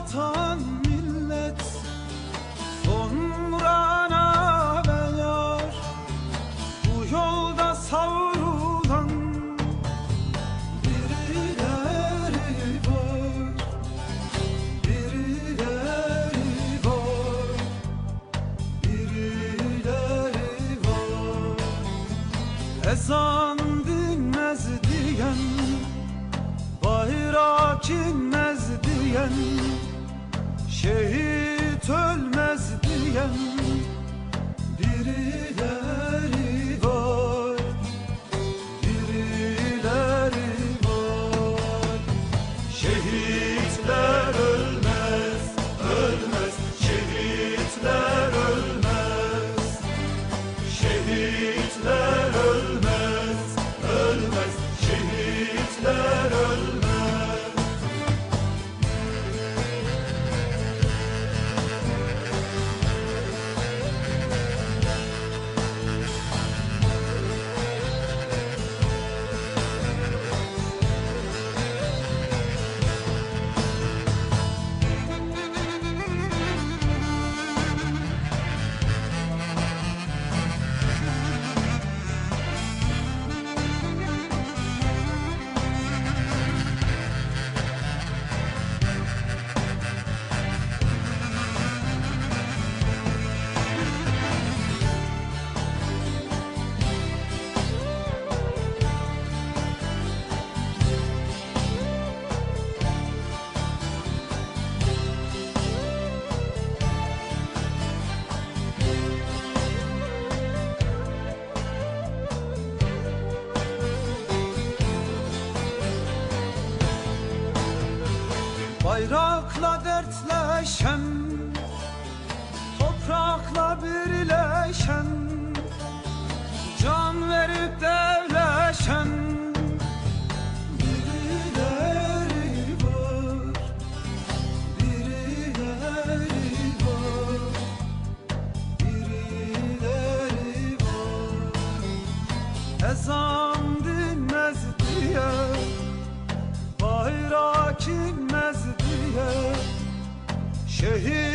vatan millet Sonra ana ve yar Bu yolda savrulan Birileri var. Birileri var. Birileri var. Ezan dinmez diyen Bayrak inmez diyen días. Bayrakla dertleşen Toprakla birleşen Can verip devleşen Birileri var Birileri var Birileri var. Ezan Bayrak inmez diye Şehit